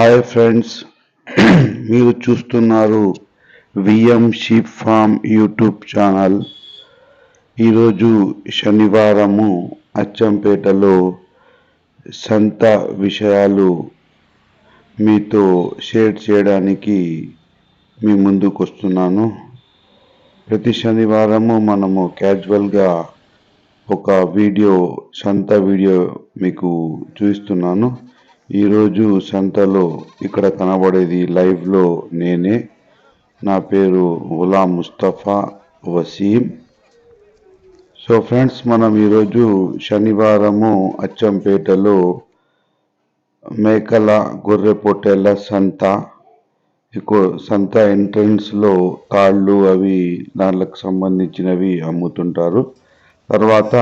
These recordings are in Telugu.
హాయ్ ఫ్రెండ్స్ మీరు చూస్తున్నారు VM sheep farm YouTube channel. ఈరోజు శనివారము అచ్చంపేటలో సంత విషయాలు మీతో షేర్ చేయడానికి మీ ముందుకు వస్తున్నాను ప్రతి శనివారము మనము క్యాజువల్గా ఒక వీడియో సంత వీడియో మీకు చూపిస్తున్నాను. ఈరోజు సంతలో ఇక్కడ కనబడేది లైవ్లో నేనే. నా పేరు గులాం ముస్తఫా వసీం. సో ఫ్రెండ్స్ మనం ఈరోజు శనివారము అచ్చంపేటలో మేకల గొర్రె పొట్టేళ్ళ సంత. ఎక్కువ సంత ఎంట్రన్స్లో తాళ్ళు అవి దానికి సంబంధించినవి అమ్ముతుంటారు. తర్వాత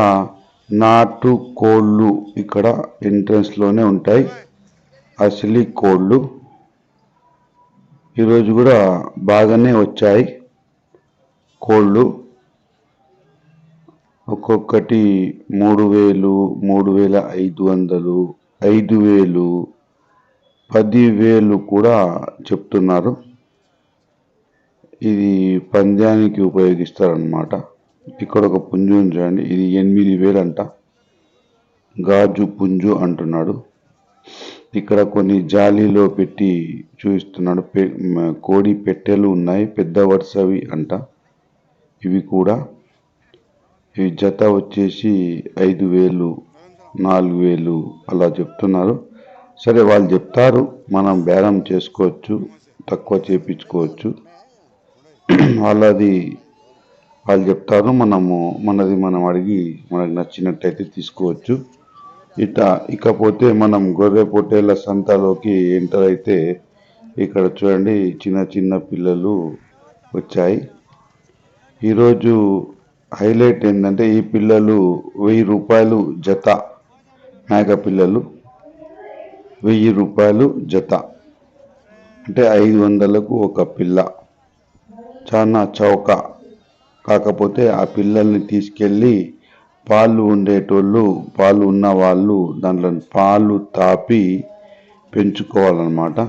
నాటు కోళ్ళు ఇక్కడ ఎంట్రన్స్లోనే ఉంటాయి. అసలి కోళ్ళు ఈరోజు కూడా బాగానే వచ్చాయి. కోళ్ళు ఒక్కొక్కటి మూడు వేలు మూడు వేల ఐదు వందలు ఐదు వేలు పదివేలు కూడా చెప్తున్నారు. ఇది పంద్యానికి ఉపయోగిస్తారనమాట ఇక్కడ ఒక పుంజు చూడండి ఇది ఎనిమిది వేలు అంట గాజు పుంజు అంటున్నాడు. ఇక్కడ కొన్ని జాలీలో పెట్టి చూపిస్తున్నాడు. పె- కోడి పెట్టెలు ఉన్నాయి పెద్ద వరుసవి అంట. ఇవి కూడా ఈ జత వచ్చేసి ఐదు వేలు నాలుగు వేలు అలా చెప్తున్నారు. సరే వాళ్ళు చెప్తారు మనం బేరం చేసుకోవచ్చు తక్కువ చేపించుకోవచ్చు. వాళ్ళది వాళ్ళు చెప్తారు మనము మనది మనం అడిగి మనకు నచ్చినట్టయితే తీసుకోవచ్చు. ఇట ఇకపోతే మనం గొర్రె పొట్టేళ్ళ సంతలోకి ఎంటర్ అయితే ఇక్కడ చూడండి చిన్న చిన్న పిల్లలు వచ్చాయి. ఈరోజు హైలైట్ ఏంటంటే ఈ పిల్లలు వెయ్యి రూపాయలు జత మేక పిల్లలు వెయ్యి రూపాయలు జత. అంటే ఐదు వందలకు ఒక పిల్ల చాలా చౌక. కాకపోతే ఆ పిల్లల్ని తీసుకెళ్ళి పాలు ఉండేటోళ్ళు పాలు ఉన్న వాళ్ళు దాంట్లో పాలు తాపి పెంచుకోవాలన్నమాట.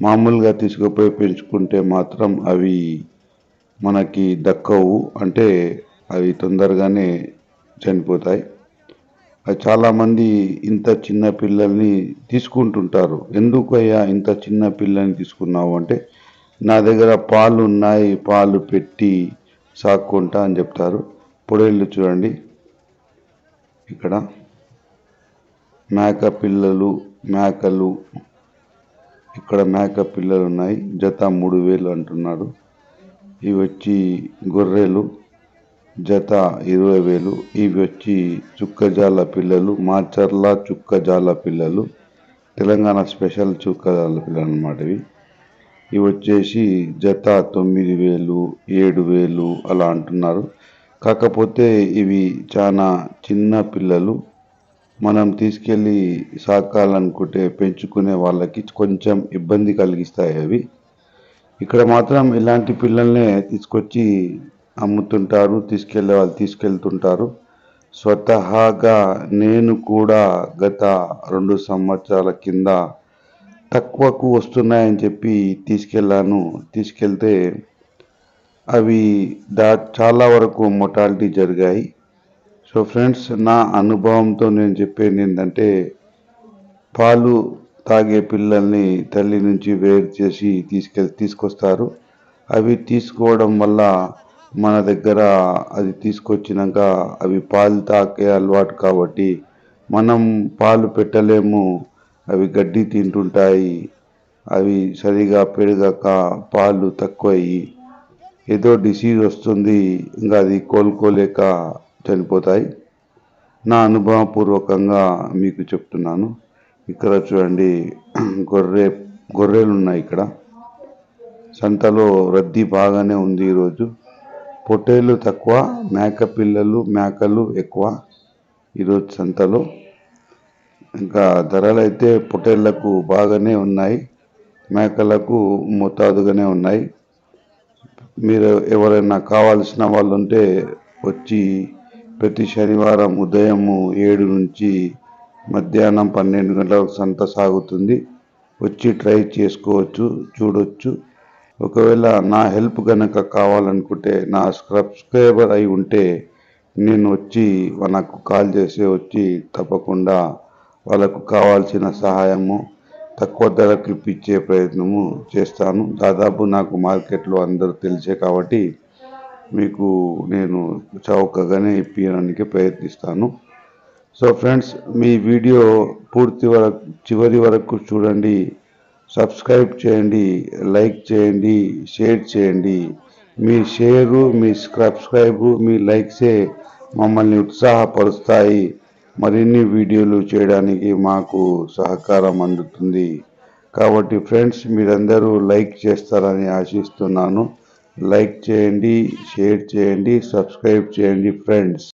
మామూలుగా తీసుకుపోయి పెంచుకుంటే మాత్రం అవి మనకి దక్కవు. అంటే అవి తొందరగానే చనిపోతాయి. చాలామంది ఇంత చిన్న పిల్లల్ని తీసుకుంటుంటారు. ఎందుకు అయ్యా ఇంత చిన్న పిల్లల్ని తీసుకున్నావు అంటే నా దగ్గర పాలు ఉన్నాయి పాలు పెట్టి సాక్కుంటా అని చెప్తారు. పొడేళ్ళు చూడండి. ఇక్కడ. మేక పిల్లలు మేకలు. ఇక్కడ మేక పిల్లలు ఉన్నాయి. జత మూడు వేలు అంటున్నారు ఇవి వచ్చి గొర్రెలు. జత ఇరవై వేలు. ఇవి వచ్చి చుక్కజాల పిల్లలు. మాచర్ల చుక్కజాల పిల్లలు. తెలంగాణ స్పెషల్ చుక్కజాల పిల్లలు అన్నమాట ఇవి. ఇవి వచ్చేసి జత తొమ్మిది వేలు ఏడు వేలు అలా అంటున్నారు. కాకపోతే ఇవి చాలా చిన్న పిల్లలు. మనం తీసుకెళ్ళి సాకాలనుకుంటే పెంచుకునే వాళ్ళకి కొంచెం ఇబ్బంది కలిగిస్తాయి అవి. ఇక్కడ మాత్రం ఇలాంటి పిల్లల్నే తీసుకొచ్చి అమ్ముతుంటారు తీసుకెళ్ళే వాళ్ళు తీసుకెళ్తుంటారు. స్వతహాగా నేను కూడా గత రెండు సంవత్సరాల కింద తక్కువకు వస్తున్నాయని చెప్పి తీసుకెళ్ళాను. తీసుకెళ్తే అవి దా చాలా వరకు మొటాలిటీ జరిగాయి. సో ఫ్రెండ్స్ నా అనుభవంతో నేను చెప్పేది ఏంటంటే పాలు తాగే పిల్లల్ని తల్లి నుంచి వేరు చేసి తీసుకెళ్ళి తీసుకొస్తారు. అవి తీసుకోవడం వల్ల మన దగ్గర అది తీసుకొచ్చినాక అవి పాలు తాకే అలవాటు కాబట్టి మనం పాలు పెట్టలేము. అవి గడ్డి తింటుంటాయి. అవి సరిగా పెరగక పాలు తక్కువయ్యి ఏదో డిసీజ్ వస్తుంది ఇంకా అది కోలుకోలేక చనిపోతాయి. నా అనుభవపూర్వకంగా మీకు చెప్తున్నాను. ఇక్కడ చూడండి గొర్రె గొర్రెలు ఉన్నాయి ఇక్కడ. సంతలో రద్దీ బాగానే ఉంది ఈరోజు. పొట్టేళ్ళు తక్కువ మేక పిల్లలు మేకలు ఎక్కువ ఈరోజు సంతలో. ఇంకా ధరలు అయితే పొట్టేళ్ళకు బాగానే ఉన్నాయి మేకలకు మోతాదుగానే ఉన్నాయి. మీరు ఎవరైనా కావాల్సిన వాళ్ళు ఉంటే వచ్చి ప్రతి శనివారం ఉదయము ఏడు నుంచి మధ్యాహ్నం పన్నెండు గంటలకు సంత సాగుతుంది. వచ్చి ట్రై చేసుకోవచ్చు చూడొచ్చు. ఒకవేళ నా హెల్ప్ కనుక కావాలనుకుంటే నా సబ్స్క్రైబర్ అయి ఉంటే నేను వచ్చి నాకు కాల్ చేసి వచ్చి తప్పకుండా వాళ్ళకు కావాల్సిన సహాయము తక్కువ ధరకు ఇప్పించే ప్రయత్నము చేస్తాను. దాదాపు నాకు మార్కెట్లో అందరూ తెలిసే కాబట్టి మీకు నేను చౌకగానే ఇప్పించడానికి ప్రయత్నిస్తాను. సో ఫ్రెండ్స్ మీ వీడియో పూర్తి వరకు చివరి వరకు చూడండి. సబ్స్క్రైబ్ చేయండి లైక్ చేయండి షేర్ చేయండి. మీ షేరు మీ సబ్స్క్రైబు మీ లైక్సే మమ్మల్ని ఉత్సాహపరుస్తాయి. మరిన్ని వీడియోలు చేయడానికి మాకు సహకారం అందుతుంది. కాబట్టి ఫ్రెండ్స్ మీరందరూ లైక్ చేస్తారని ఆశిస్తున్నాను. లైక్ చేయండి షేర్ చేయండి సబ్స్క్రైబ్ చేయండి ఫ్రెండ్స్.